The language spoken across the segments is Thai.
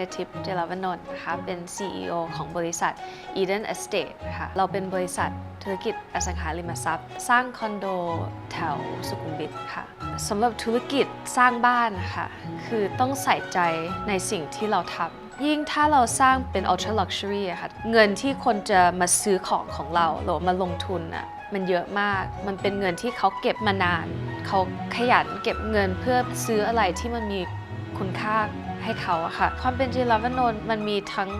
ญทิพย์เจรวนนท์นะคะเป็น CEO ของบริษัท Eden Estate ค่ะเราเป็นบริษัทธุรกิจอสังหาริมทรัพย์ สร้างคอนโดแถวสุขุมวิทค่ะสำหรับธุรกิจสร้างบ้านค่ะคือต้องใส่ใจในสิ่งที่เราทำยิ่งถ้าเราสร้างเป็น ultra luxury อะค่ะเงินที่คนจะมาซื้อของของเราหรือมาลงทุนอะมันเยอะมาก มันเป็นเงินที่เขาเก็บมานาน เขาขยันเก็บเงินเพื่อซื้ออะไรที่มันมีคุณค่า ให้เขาอะค่ะ ความเป็นจิรวนนท์มันมีทั้ง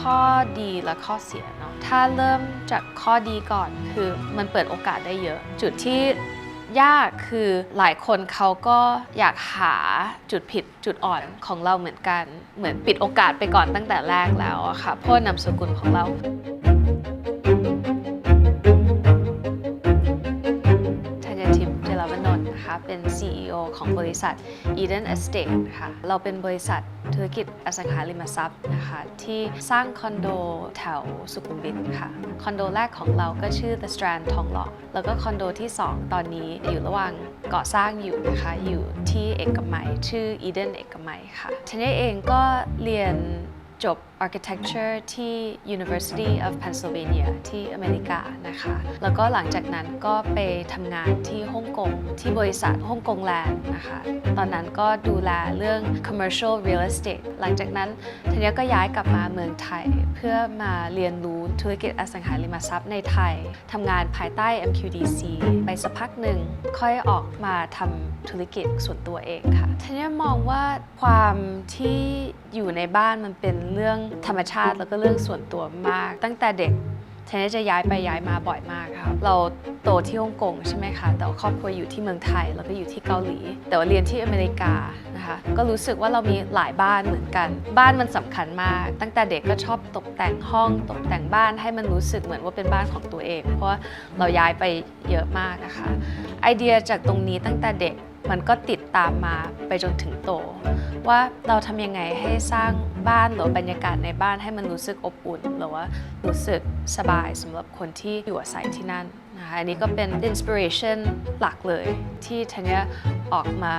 ข้อดีและข้อเสียเนาะ ถ้าเริ่มจากข้อดีก่อนคือมันเปิดโอกาสได้เยอะ จุดที่ยากคือหลายคนเขาก็อยากหาจุดผิดจุดอ่อนของเราเหมือนกัน เหมือนปิดโอกาสไปก่อนตั้งแต่แรกแล้วอะค่ะเพราะนามสกุลของเรา เป็น CEO ของบริษัท Eden Estate ค่ะ เราเป็นบริษัทธุรกิจอสังหาริมทรัพย์นะคะ ที่สร้างคอนโดแถวสุขุมวิทค่ะ คอนโดแรกของเราก็ชื่อ The Strand ทองหล่อแล้วก็คอนโดที่ 2 ตอนนี้อยู่ระหว่างก่อสร้างอยู่นะคะ อยู่ที่เอกมัย ชื่อ Eden เอกมัยค่ะทันยเองก็เรียน จบ architecture ที่ University of Pennsylvania ที่อเมริกานะคะ แล้วก็หลังจากนั้นก็ไปทำงานที่ฮ่องกงที่บริษัทฮ่องกงแลนด์นะคะ ตอนนั้นก็ดูแลเรื่อง commercial real estate หลังจากนั้นทีนี้ก็ย้ายกลับมาเมืองไทย เพื่อมาเรียนรู้ธุรกิจอสังหาริมทรัพย์ในไทยทำงานภายใต้ MQDC ไปสักพักหนึ่งค่อยออกมาทำธุรกิจส่วนตัวเองค่ะทีนี้มองว่าความที่ อยู่ในบ้านมันเป็นเรื่องธรรมชาติแล้วก็เรื่องส่วนตัวมาก ตั้งแต่เด็กเทนจะย้ายไปย้ายมาบ่อยมากค่ะเราโตที่ฮ่องกงใช่ไหมคะแต่ครอบครัวอยู่ที่เมืองไทยแล้วก็อยู่ที่เกาหลี แต่ว่าเรียนที่อเมริกานะคะก็รู้สึกว่าเรามีหลายบ้านเหมือนกัน บ้านมันสำคัญมาก ตั้งแต่เด็กก็ชอบตกแต่งห้องตกแต่งบ้านให้มันรู้สึกเหมือนว่าเป็นบ้านของตัวเอง เพราะเราย้ายไปเยอะมากนะคะไอเดียจากตรงนี้ตั้งแต่เด็ก มันก็ติดตามมาไปจนถึงโต ว่าเราทำยังไงให้สร้างบ้านหรือบรรยากาศในบ้านให้มันรู้สึกอบอุ่น หรือว่ารู้สึกสบายสำหรับคนที่อยู่อาศัยที่นั่นนะคะอันนี้ก็เป็นอินสปิเรชันหลักเลย ที่ทัญญาออกมา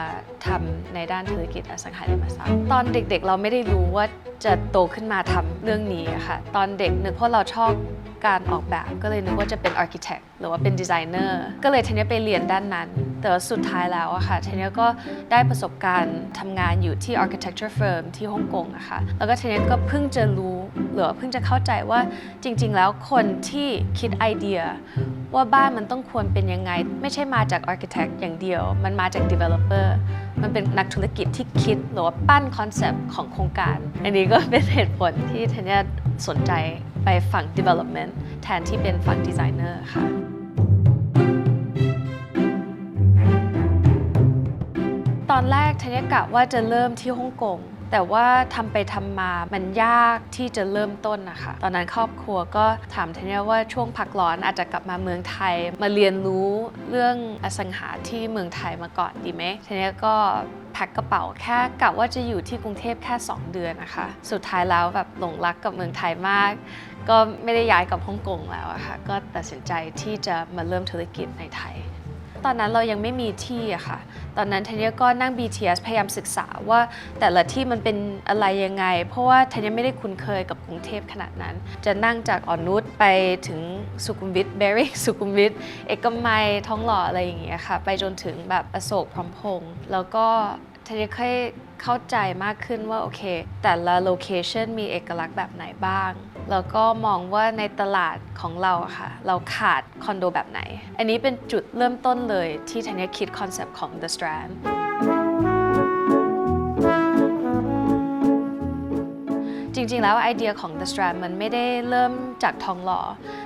ทำในด้านธุรกิจอสังหาริมทรัพย์ตอนเด็กๆ เราไม่ได้รู้ว่าจะโตขึ้นมาทำเรื่องนี้ค่ะ ตอนเด็กนึกเพราะเราชอบ การออกแบบก็เลยนึกว่าจะเป็น architect หรือว่าเป็นดีไซเนอร์ก็เลยทัญญาไปเรียนด้านนั้น แต่ว่าสุดท้ายแล้วอะค่ะทัญญาก็ได้ประสบการณ์ทำงานอยู่ที่ architecture firm ที่ฮ่องกงอะค่ะแล้วก็ทัญญาก็เพิ่งจะรู้หรือว่าเพิ่งจะเข้าใจว่าจริง ๆ แล้วคนที่คิดไอเดีย ว่าบ้านมันต้องควรเป็นยังไง ไม่ใช่มาจาก architect อย่างเดียว มันมาจาก developer มันเป็นนักธุรกิจที่คิดหรือว่าปั้นคอนเซปต์ของโครงการ อันนี้ก็เป็นเหตุผลที่ทัญญาสนใจ ไปฝั่ง development แทนที่เป็นฝั่ง designer ค่ะตอนแรกทัญญากะว่าจะเริ่มที่ฮ่องกงแต่ว่าทำไปทำมามันยากที่จะเริ่มต้นนะคะ ตอนนั้นครอบครัวก็ถามทัญญาว่าช่วงพักร้อนอาจจะกลับมาเมืองไทย มาเรียนรู้เรื่องอสังหาที่เมืองไทยมาก่อนดีไหมทัญญาก็ แพ็คกระเป๋าแค่กะว่าจะอยู่ที่กรุงเทพแค่ 2 เดือนนะคะ สุดท้ายแล้วแบบหลงรักกับเมืองไทยมาก ก็ไม่ได้ย้ายกับฮ่องกงแล้วอะค่ะก็ตัดสินใจที่จะมาเริ่มธุรกิจในไทย ตอนนั้นเรายังไม่มีที่อะค่ะ ตอนนั้นธัญญาก็นั่ง BTS พยายามศึกษาว่าแต่ละที่มันเป็นอะไรยังไง เพราะว่าธัญญาไม่ได้คุ้นเคยกับกรุงเทพขนาดนั้น จะนั่งจากอ่อนนุชไปถึงสุขุมวิทเบริกสุขุมวิทเอกมัยท้องหล่ออะไรอย่างเงี้ยค่ะ ไปจนถึงแบบอโศกพร้อมพงษ์แล้วก็ ธัญญาค่อยเข้าใจมากขึ้นว่าโอเค แต่ละโลเคชันมีเอกลักษณ์แบบไหนบ้าง แล้วก็มองว่าในตลาดของเราอะค่ะ เราขาดคอนโดแบบไหน อันนี้เป็นจุดเริ่มต้นเลยที่ธัญญาคิดคอนเซปต์ของ The Strand จริง ๆ แล้วไอเดียของ The Strand มันไม่ได้เริ่มจากทองหล่อ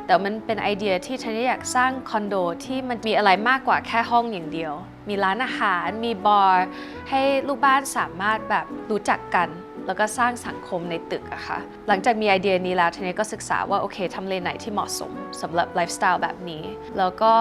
แต่มันเป็นไอเดียที่ฉันอยากสร้างคอนโดที่มันมีอะไรมากกว่าแค่ห้องอย่างเดียวมีร้านอาหาร มีบาร์ให้ลูกบ้านสามารถแบบรู้จักกัน แล้วก็สร้างสังคมในตึกอะค่ะ หลังจากมีไอเดียนี้แล้วทีนี้ก็ศึกษาว่าโอเคทำเลไหนที่เหมาะสมสำหรับไลฟ์สไตล์แบบนี้ แล้วก็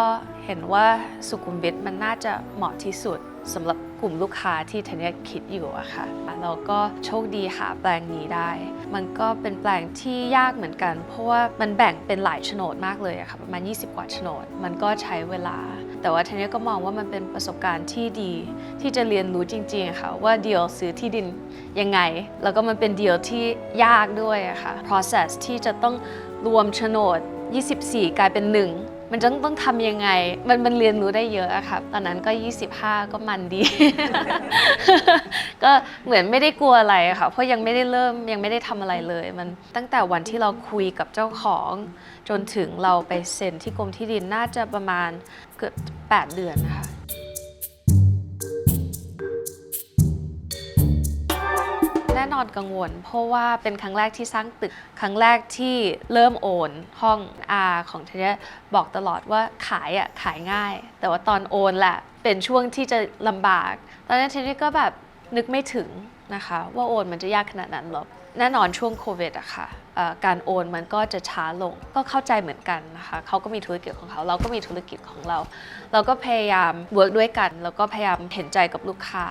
เห็นว่าสุขุมวิทมันน่าจะเหมาะที่สุดสำหรับกลุ่มลูกค้าที่ทันยคิดอยู่อะค่ะแล้วก็โชคดีหาแปลงนี้ได้ มันก็เป็นแปลงที่ยากเหมือนกัน เพราะว่ามันแบ่งเป็นหลายโฉนดมากเลยอะค่ะประมาณ 20 กว่าโฉนด มันก็ใช้เวลา แต่ว่าทีนี้ก็มองว่ามันเป็นประสบการณ์ที่ดี ที่จะเรียนรู้จริงๆค่ะว่าเดีลซื้อที่ดินยังไง แล้วก็มันเป็นเดีลที่ยากด้วยค่ะ process ที่จะต้องรวมโฉนด 24 กลายเป็น 1 มันจะต้องทำยังไง มันมันเรียนรู้ได้เยอะอะค่ะตอนนั้นก็ 25 ก็มันดี ก็เหมือนไม่ได้กลัวอะไรค่ะ เพราะยังไม่ได้เริ่มยังไม่ได้ทำอะไรเลย มันตั้งแต่วันที่เราคุยกับเจ้าของ จนถึงเราไปเซ็นที่กรมที่ดินน่าจะประมาณ เกือบ 8 เดือนนะคะแน่นอนกังวล เพราะว่าเป็นครั้งแรกที่สร้างตึก ครั้งแรกที่เริ่มโอนห้องอาของเทเนีบอกตลอดว่าขายอะขายง่าย แต่ว่าตอนโอนแหละเป็นช่วงที่จะลำบาก ตอนนั้นเทเนีก็แบบนึกไม่ถึง นะคะ ว่าโอนมันจะยากขนาดนั้นหรอกแน่นอนช่วงโควิดอะค่ะเอ่อการโอนมันก็จะช้าลงก็เข้าใจเหมือนกันนะคะเขาก็มีธุรกิจของเขาเราก็มีธุรกิจของเรา เราก็พยายามเวิร์กด้วยกัน แล้วก็พยายามเห็นใจกับลูกค้า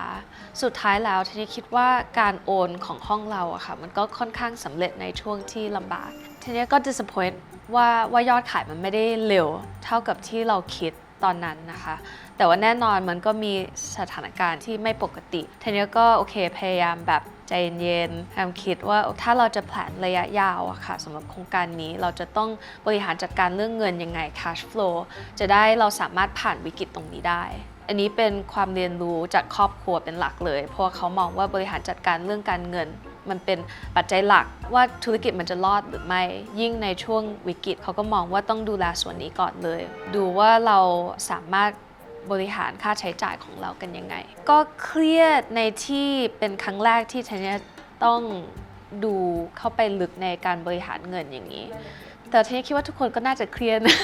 สุดท้ายแล้วทีนี้คิดว่าการโอนของห้องเราอะค่ะมันก็ค่อนข้างสำเร็จในช่วงที่ลำบากทีนี้ก็ disappoint ว่าว่ายอดขายมันไม่ได้เร็วเท่ากับที่เราคิดตอนนั้นนะคะ แต่ว่าแน่นอนมันก็มีสถานการณ์ที่ไม่ปกติทีนี้ก็โอเคพยายามแบบใจเย็นๆพยายามคิดว่าถ้าเราจะแผนระยะยาวอะค่ะสำหรับโครงการนี้เราจะต้องบริหารจัดการเรื่องเงินยังไง cash flow จะได้เราสามารถผ่านวิกฤตตรงนี้ได้ อันนี้เป็นความเรียนรู้จากครอบครัวเป็นหลักเลย เพราะเขามองว่าบริหารจัดการเรื่องการเงิน มันเป็นปัจจัยหลักว่าธุรกิจมันจะรอดหรือไม่ ยิ่งในช่วงวิกฤตเขาก็มองว่าต้องดูแลส่วนนี้ก่อนเลย ดูว่าเราสามารถ บริหารค่าใช้จ่ายของเรากันยังไง ก็เครียดในที่เป็นครั้งแรกที่ฉันเนี่ยต้องดูเข้าไปลึกในการบริหารเงินอย่างนี้ แต่ทีนี้คิดว่าทุกคนก็น่าจะเครียดนะ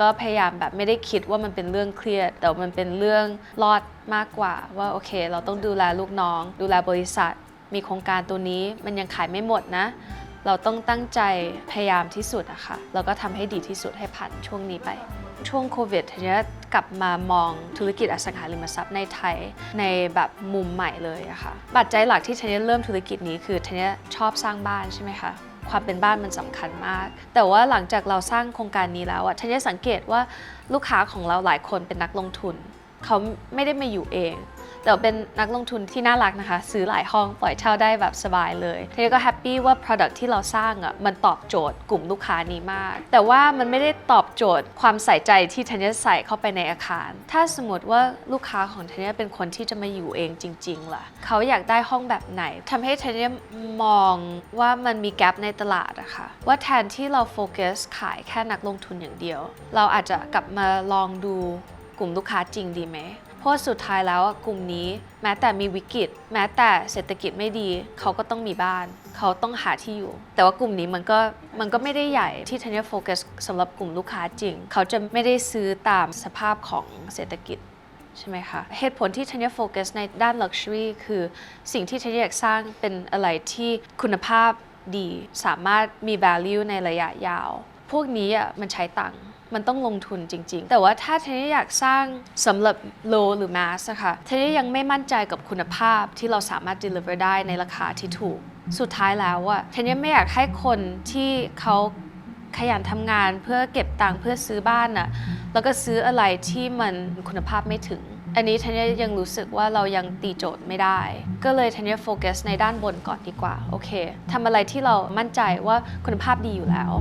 ก็พยายามแบบไม่ได้คิดว่ามันเป็นเรื่องเครียด แต่มันเป็นเรื่องรอดมากกว่าว่าโอเค เราต้องดูแลลูกน้อง ดูแลบริษัท มีโครงการตัวนี้มันยังขายไม่หมดนะ เราต้องตั้งใจพยายามที่สุดอะค่ะแล้วก็ทำให้ดีที่สุดให้ผ่านช่วงนี้ไป ช่วงโควิดทีนี้ กลับมามองธุรกิจอสังหาริมทรัพย์ในไทยในแบบมุมใหม่เลยอะค่ะปัจจัยหลักที่ทันี้เริ่มธุรกิจนี้คือทันี้ชอบสร้างบ้านใช่ไหมคะความเป็นบ้านมันสำคัญมาก แต่ว่าหลังจากเราสร้างโครงการนี้แล้วอะทันี้สังเกตว่าลูกค้าของเราหลายคนเป็นนักลงทุน เขาไม่ได้มาอยู่เอง แต่เป็นนักลงทุนที่น่ารักนะคะ ซื้อหลายห้องปล่อยเช่าได้แบบสบายเลยทีนี้ก็แฮปปี้ว่า Product ที่เราสร้างอะมันตอบโจทย์กลุ่มลูกค้านี้มาก แต่ว่ามันไม่ได้ตอบโจทย์ความใส่ใจที่ธัญญาใส่เข้าไปในอาคาร ถ้าสมมติว่าลูกค้าของธัญญาเป็นคนที่จะมาอยู่เองจริงๆล่ะเขาอยากได้ห้องแบบไหนทำให้ธัญญามองว่ามันมีแกลบในตลาดอะค่ะว่าแทนที่เราโฟกัสขายแค่นักลงทุนอย่างเดียว เราอาจจะกลับมาลองดูกลุ่มลูกค้าจริงดีไหม ราะสุดท้ายแล้วกลุ่มนี้ แม้แต่มีวิกฤต แม้แต่เศรษฐกิจไม่ดี เขาก็ต้องมีบ้าน เขาต้องหาที่อยู่ แต่ว่ากลุ่มนี้มันก็มันก็ไม่ได้ใหญ่ที่ธัญญาโฟกัสสำหรับกลุ่มลูกค้าจริง เขาจะไม่ได้ซื้อตามสภาพของเศรษฐกิจใช่ไหมคะ เหตุผลที่ธัญญาโฟกัสในด้าน Luxury คือสิ่งที่ธัญญาอยากสร้างเป็นอะไรที่คุณภาพดี สามารถมี value ในระยะยาว พวกนี้อะมันใช้ตังค์ มันต้องลงทุนจริง ๆ แต่ว่าถ้าเทนี่อยากสร้างสำหรับ low หรือ mass อะค่ะเทนี่ยังไม่มั่นใจกับคุณภาพที่เราสามารถ deliver ได้ในราคาที่ถูก สุดท้ายแล้วอะเทนยังไม่อยากให้คนที่เขาขยันทำงานเพื่อเก็บตังค์เพื่อซื้อบ้านอะแล้วก็ซื้ออะไรที่มันคุณภาพไม่ถึง อันนี้ธัญญายังรู้สึกว่าเรายังตีโจทย์ไม่ได้ ก็เลยธัญญาโฟกัสในด้านบนก่อนดีกว่า โอเคทำอะไรที่เรามั่นใจว่าคุณภาพดีอยู่แล้ว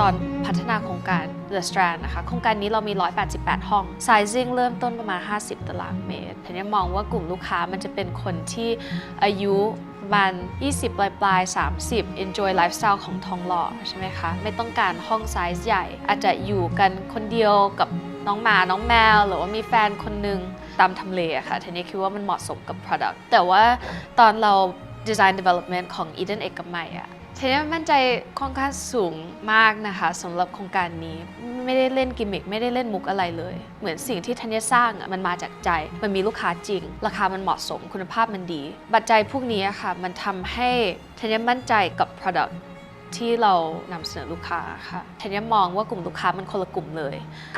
ตอนพัฒนาโครงการ The Strand นะคะ โครงการนี้เรามี 188 ห้อง Sizing เริ่มต้นประมาณ 50 ตารางเมตรทีนี้มองว่ากลุ่มลูกค้ามันจะเป็นคนที่อายุประมาณ20 ปลายปลายๆ30 enjoy lifestyle ของทองหล่อใช่ไหมคะ ไม่ต้องการห้องไซส์ใหญ่ อาจจะอยู่กันคนเดียวกับน้องหมา น้องแมว หรือว่ามีแฟนคนหนึ่งตามทำเลอะค่ะทีนี้คิดว่ามันเหมาะสมกับ product แต่ว่าตอนเรา design development ของ Eden เอกมัยอะ ทีนี้มั่นใจค่อนข้างสูงมากนะคะสำหรับโครงการนี้ไม่ได้เล่นกิมมิคไม่ได้เล่นมุกอะไรเลย เหมือนสิ่งที่ธัญญาสร้างอะมันมาจากใจ มันมีลูกค้าจริง ราคามันเหมาะสมคุณภาพมันดีปัจจัยพวกนี้ค่ะ มันทำให้ธัญญามั่นใจกับ Product ที่เรานำเสนอลูกค้าค่ะธัญญามองว่ากลุ่มลูกค้ามันคนละกลุ่มเลย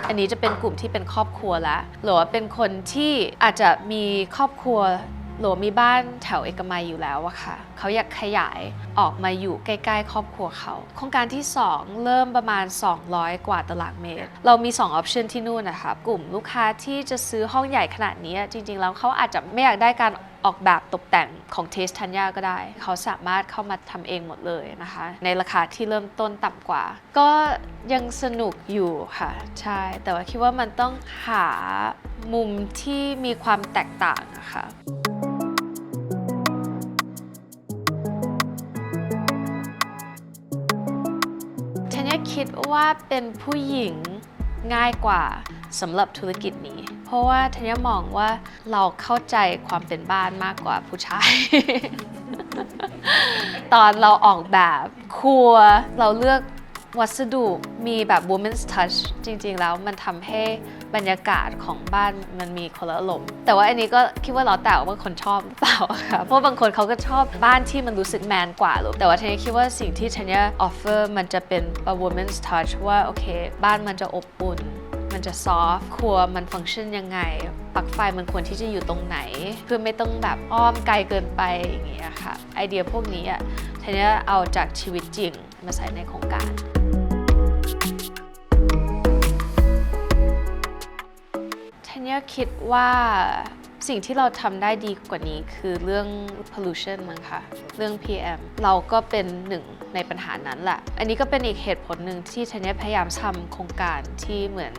อันนี้จะเป็นกลุ่มที่เป็นครอบครัวล้วหรือว่าเป็นคนที่อาจจะมีครอบครัว หลัวมีบ้านแถวเอกมัยอยู่แล้วอะค่ะ เขาอยากขยายออกมาอยู่ใกล้ ๆ ครอบครัวเขา โครงการที่ 2 เริ่มประมาณ 200 กว่าตารางเมตร เรามี 2 ออปชันที่นู่นนะคะกลุ่มลูกค้าที่จะซื้อห้องใหญ่ขนาดนี้ จริง ๆ แล้วเขาอาจจะไม่อยากได้การออกแบบตกแต่งของเทสทัญญาก็ได้ เขาสามารถเข้ามาทำเองหมดเลยนะคะ ในราคาที่เริ่มต้นต่ำกว่า ก็ยังสนุกอยู่ค่ะ ใช่ แต่ว่าคิดว่ามันต้องหามุมที่มีความแตกต่างอะค่ะ คิดว่าเป็นผู้หญิงง่ายกว่าสำหรับธุรกิจนี้ เพราะว่าทันยมองว่าเราเข้าใจความเป็นบ้านมากกว่าผู้ชาย ตอนเราออกแบบครัวเราเลือก วัสดุมีแบบ woman's touch จริง ๆ แล้วมันทำให้บรรยากาศของบ้านมันมีคนละอารมแต่ว่าอันนี้ก็คิดว่าเราแต่ว่าคนชอบเปล่าค่ะ เพราะบางคนเขาก็ชอบบ้านที่มันรู้สึกแมนกว่าหรือแต่ว่าทันยคิดว่าสิ่งที่ทันยา offer มันจะเป็น a woman's touch ว่าโอเค บ้านมันจะอบอุ่น มันจะซอฟครัวมันฟังก์ชันยังไงปลั๊กไฟมันควรที่จะอยู่ตรงไหน เพื่อไม่ต้องแบบอ้อมไกลเกินไปอย่างเงี้ยค่ะไอเดียพวกนี้อะทีนี้เอาจากชีวิตจริงมาใส่ในโครงการ ทันยคิดว่าสิ่งที่เราทำได้ดีกว่านี้คือเรื่อง pollution มั้งคะเรื่อง PM เราก็เป็นหนึ่งในปัญหานั้นแหละ อันนี้ก็เป็นอีกเหตุผลหนึ่งที่ทันเนียพยายามทำโครงการที่เหมือน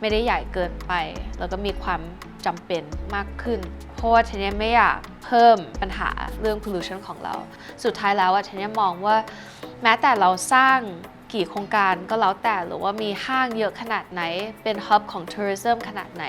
ไม่ได้ใหญ่เกินไป แล้วก็มีความจำเป็นมากขึ้น เพราะว่าทันเนียไม่อยากเพิ่มปัญหาเรื่อง pollution ของเรา สุดท้ายแล้วอะทันเนียมองว่าแม้แต่เราสร้าง กี่โครงการก็แล้วแต่หรือว่ามีห้างเยอะขนาดไหน เป็นฮับของทัวริซึมขนาดไหน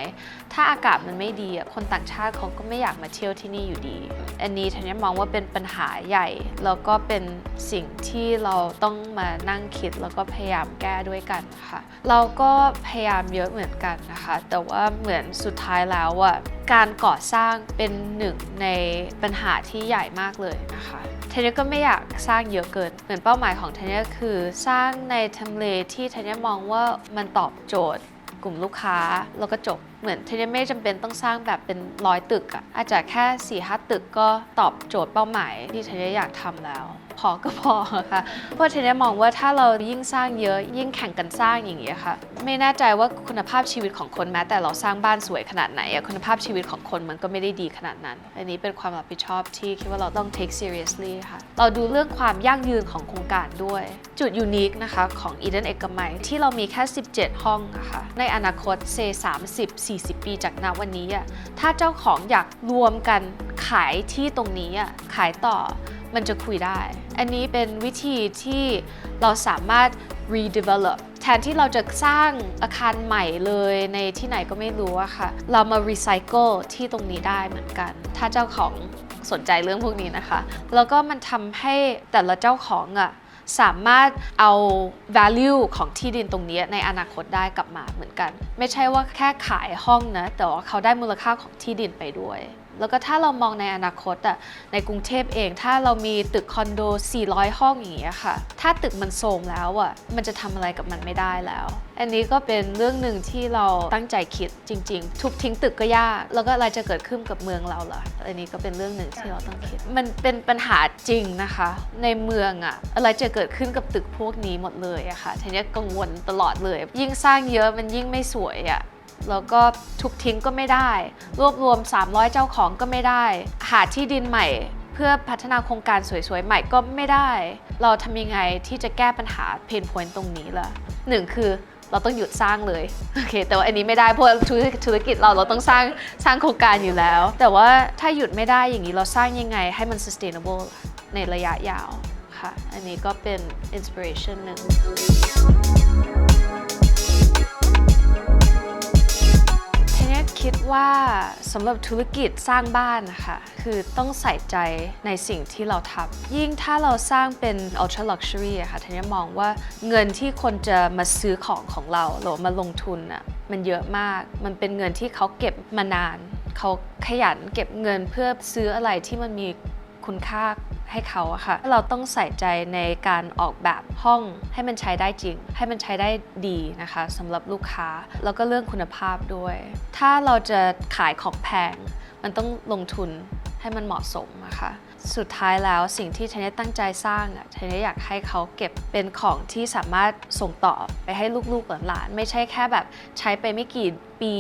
ถ้าอากาศมันไม่ดีคนต่างชาติเขาก็ไม่อยากมาเที่ยวที่นี่อยู่ดี อันนี้ทันยมองว่าเป็นปัญหาใหญ่ แล้วก็เป็นสิ่งที่เราต้องมานั่งคิดแล้วก็พยายามแก้ด้วยกันค่ะเราก็พยายามเยอะเหมือนกันนะคะ แต่ว่าเหมือนสุดท้ายแล้วอะการก่อสร้างเป็นหนึ่งในปัญหาที่ใหญ่มากเลยนะคะ เทนเนก็ไม่อยากสร้างเยอะเกิน เหมือนเป้าหมายของเทนเนคือ สร้างในทำเลที่เทนเนมองว่ามันตอบโจทย์กลุ่มลูกค้าแล้วก็จบ เหมือนเทนเนไม่จำเป็นต้องสร้างแบบเป็นร้อยตึกอะอาจจะแค่4ี่ห้าตึกก็ตอบโจทย์เป้าหมายที่เทนเนอยากทำแล้ว พอก็พอค่ะเพราะเทนเนมองว่าถ้าเรายิ่งสร้างเยอะ ยิ่งแข่งกันสร้างอย่างเงี้ยค่ะ ไม่แน่ใจว่าคุณภาพชีวิตของคนแม้ แต่เราสร้างบ้านสวยขนาดไหนคุณภาพชีวิตของคนมันก็ไม่ได้ดีขนาดนั้น อันนี้เป็นความรับผิดชอบที่คิดว่าเราต้อง take seriously ค่ะ เราดูเรื่องความยั่งยืนของโครงการด้วย จุดยูนิคนะคะของ Eden เอกมัยที่เรามีแค่ 17 ห้องอะค่ะในอนาคตเซ30 40 ปีจากณวันนี้อะถ้าเจ้าของอยากรวมกันขายที่ตรงนี้อะขายต่อ มันจะคุยได้ อันนี้เป็นวิธีที่เราสามารถ redevelop แทนที่เราจะสร้างอาคารใหม่เลยในที่ไหนก็ไม่รู้อะค่ะ เรามา recycle ที่ตรงนี้ได้เหมือนกัน ถ้าเจ้าของสนใจเรื่องพวกนี้นะคะ แล้วก็มันทำให้แต่ละเจ้าของอะสามารถเอา value ของที่ดินตรงนี้ในอนาคตได้กลับมาเหมือนกัน ไม่ใช่ว่าแค่ขายห้องนะ แต่ว่าเขาได้มูลค่าของที่ดินไปด้วย แล้วก็ถ้าเรามองในอนาคตอะในกรุงเทพเอง ถ้าเรามีตึกคอนโด 400 ห้องอย่างเงี้ยค่ะ ถ้าตึกมันโทรมแล้วอะมันจะทำอะไรกับมันไม่ได้แล้ว อันนี้ก็เป็นเรื่องหนึ่งที่เราตั้งใจคิดจริง ๆ ทุบทิ้งตึกก็ยาก แล้วก็อะไรจะเกิดขึ้นกับเมืองเราล่ะอันนี้ก็เป็นเรื่องหนึ่งที่เราต้องคิด มันเป็นปัญหาจริงนะคะ ในเมืองอะอะไรจะเกิดขึ้นกับตึกพวกนี้หมดเลยอะค่ะทีนี้กังวลตลอดเลย ยิ่งสร้างเยอะมันยิ่งไม่สวยอะ แล้วก็ทุบทิ้งก็ไม่ได้ รวบรวม 300 เจ้าของก็ไม่ได้ หาที่ดินใหม่ เพื่อพัฒนาโครงการสวยๆ ใหม่ก็ไม่ได้ เราทำยังไงที่จะแก้ปัญหาเพนพอยต์ตรงนี้ล่ะหนึ่งคือเราต้องหยุดสร้างเลยโอเค แต่ว่าอันนี้ไม่ได้เพราะธุรธุรกิจเราเราต้องสร้างสร้างโครงการอยู่แล้ว แต่ว่าถ้าหยุดไม่ได้อย่างนี้เราสร้างยังไงให้มัน sustainable ในระยะยาวค่ะ อันนี้ก็เป็น inspiration หนึ่ง คิดว่าสำหรับธุรกิจสร้างบ้านนะคะ คือต้องใส่ใจในสิ่งที่เราทำยิ่งถ้าเราสร้างเป็น ultra luxury อะค่ะทีเนี้ยมองว่าเงินที่คนจะมาซื้อของของเราหรือมาลงทุนอะมันเยอะมาก มันเป็นเงินที่เขาเก็บมานาน เขาขยันเก็บเงินเพื่อซื้ออะไรที่มันมีคุณค่า ให้เขาอะค่ะ เราต้องใส่ใจในการออกแบบห้องให้มันใช้ได้จริง ให้มันใช้ได้ดีนะคะสำหรับลูกค้า แล้วก็เรื่องคุณภาพด้วย ถ้าเราจะขายของแพง มันต้องลงทุนให้มันเหมาะสมนะคะ สุดท้ายแล้วสิ่งที่ทันยตั้งใจสร้างอะทันยอยากให้เขาเก็บเป็นของที่สามารถส่งต่อไปให้ลูกๆหลานๆไม่ใช่แค่แบบใช้ไปไม่กี่ปี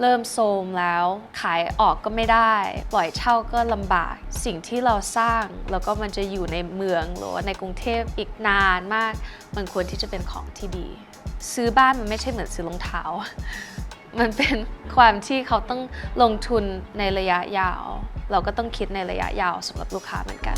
เริ่มโทรมแล้ว ขายออกก็ไม่ได้ ปล่อยเช่าก็ลำบาก สิ่งที่เราสร้างแล้วก็มันจะอยู่ในเมืองหรือว่าในกรุงเทพอีกนานมาก มันควรที่จะเป็นของที่ดี ซื้อบ้านมันไม่ใช่เหมือนซื้อรองเท้า มันเป็นความที่เขาต้องลงทุนในระยะยาว เราก็ต้องคิดในระยะยาวสำหรับลูกค้าเหมือนกัน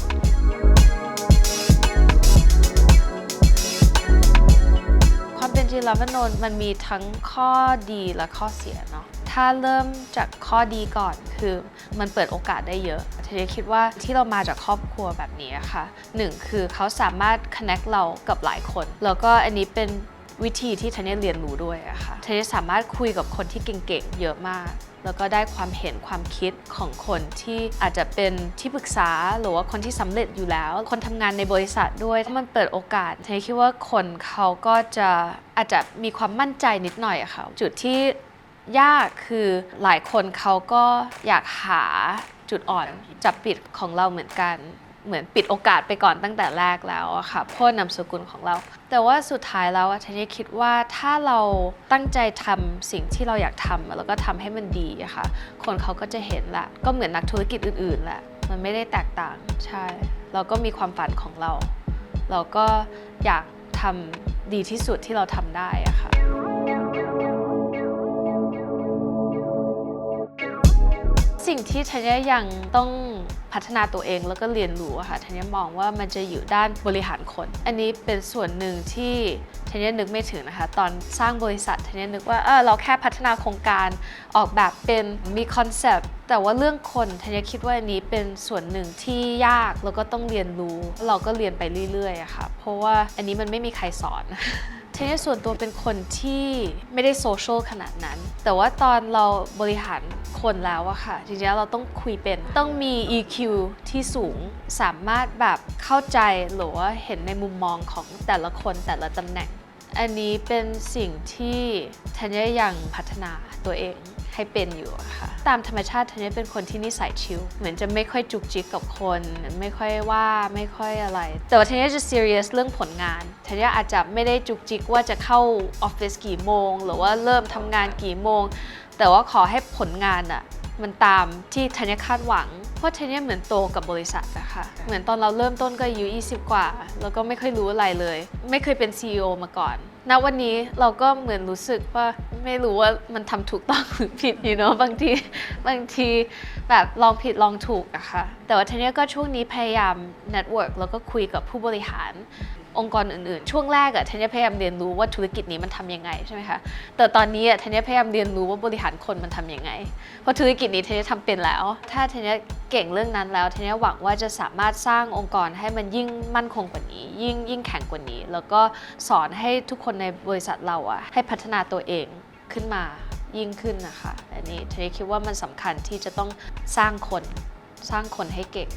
ความเป็นจีลาวนนมันมีทั้งข้อดีและข้อเสียเนาะถ้าเริ่มจากข้อดีก่อนคือมันเปิดโอกาสได้เยอะทีนี้คิดว่าที่เรามาจากครอบครัวแบบนี้อะค่ะหนึ่งคือเขาสามารถ connect เรากับหลายคน แล้วก็อันนี้เป็น วิธีที่ทนเนยเรียนรู้ด้วยอะค่ะทนเนยสามารถคุยกับคนที่เก่งๆเยอะมาก แล้วก็ได้ความเห็นความคิดของคนที่อาจจะเป็นที่ปรึกษาหรือว่าคนที่สำเร็จอยู่แล้ว คนทำงานในบริษัทด้วยถ้ามันเปิดโอกาสทนเนยคิดว่าคนเขาก็จะอาจจะมีความมั่นใจนิดหน่อยอะค่ะจุดที่ยากคือหลายคนเขาก็อยากหาจุดอ่อนจับปิดของเราเหมือนกัน เหมือนปิดโอกาสไปก่อนตั้งแต่แรกแล้วอะค่ะเพราะนามสกุลของเรา แต่ว่าสุดท้ายแล้วอะทันยคิดว่าถ้าเราตั้งใจทำสิ่งที่เราอยากทำแล้วก็ทำให้มันดีอะค่ะ คนเขาก็จะเห็นละก็เหมือนนักธุรกิจอื่นๆแหละมันไม่ได้แตกต่างใช่ เราก็มีความฝันของเรา เราก็อยากทำดีที่สุดที่เราทำได้อะค่ะ สิ่งที่ธัญญายังต้องพัฒนาตัวเองแล้วก็เรียนรู้อะค่ะธัญญามองว่ามันจะอยู่ด้านบริหารคน อันนี้เป็นส่วนหนึ่งที่ธัญญานึกไม่ถึงนะคะ ตอนสร้างบริษัทธัญญานึกว่าเออเราแค่พัฒนาโครงการออกแบบเป็นมีคอนเซปต์แต่ว่าเรื่องคนธัญญาคิดว่าอันนี้เป็นส่วนหนึ่งที่ยากแล้วก็ต้องเรียนรู้ เราก็เรียนไปเรื่อยๆอะค่ะเพราะว่าอันนี้มันไม่มีใครสอน ทีนี้ส่วนตัวเป็นคนที่ไม่ได้โซเชียลขนาดนั้น แต่ว่าตอนเราบริหารคนแล้วอะค่ะ จริงๆเราต้องคุยเป็น ต้องมี EQ ที่สูง สามารถแบบเข้าใจหรือว่าเห็นในมุมมองของแต่ละคนแต่ละตำแหน่ง อันนี้เป็นสิ่งที่ธัญญายังพัฒนาตัวเอง ให้เป็นอยู่อะค่ะตามธรรมชาติธัญญาเป็นคนที่นิสัยชิลเหมือนจะไม่ค่อยจุกจิกกับคน ไม่ค่อยว่าไม่ค่อยอะไร แต่ว่าธัญญาจะ serious เรื่องผลงานธัญญาอาจจะไม่ได้จุกจิกว่าจะเข้าออฟฟิศกี่โมง หรือว่าเริ่มทำงานกี่โมง แต่ว่าขอให้ผลงานอะมันตามที่ธัญญาคาดหวัง เพราะธัญญาเหมือนโตกับบริษัทอะค่ะเหมือนตอนเราเริ่มต้นก็อายุ20 กว่า แล้วก็ไม่ค่อยรู้อะไรเลย ไม่เคยเป็น CEO มาก่อน ณวันนี้เราก็เหมือนรู้สึกว่าไม่รู้ว่ามันทำถูกต้องหรือผิดอยู่เนาะบางทีบางทีแบบลองผิดลองถูกอะค่ะแต่ว่าธัญญาก็ช่วงนี้พยายาม network แล้วก็คุยกับผู้บริหารองค์กรอื่นๆ ช่วงแรกอะธัญญาพยายามเรียนรู้ว่าธุรกิจนี้มันทำยังไงใช่ไหมคะ แต่ตอนนี้อะธัญญาพยายามเรียนรู้ว่าบริหารคนมันทำยังไง เพราะธุรกิจนี้ธัญญาทำเป็นแล้ว ถ้าธัญญาเก่งเรื่องนั้นแล้วทีนี้หวังว่าจะสามารถสร้างองค์กรให้มันยิ่งมั่นคงกว่านี้ ยิ่งยิ่งแข็งกว่านี้ แล้วก็สอนให้ทุกคนในบริษัทเราอะให้พัฒนาตัวเองขึ้นมายิ่งขึ้นนะคะอันนี้เทนี่คิดว่ามันสำคัญที่จะต้องสร้างคนสร้างคนให้เก่ง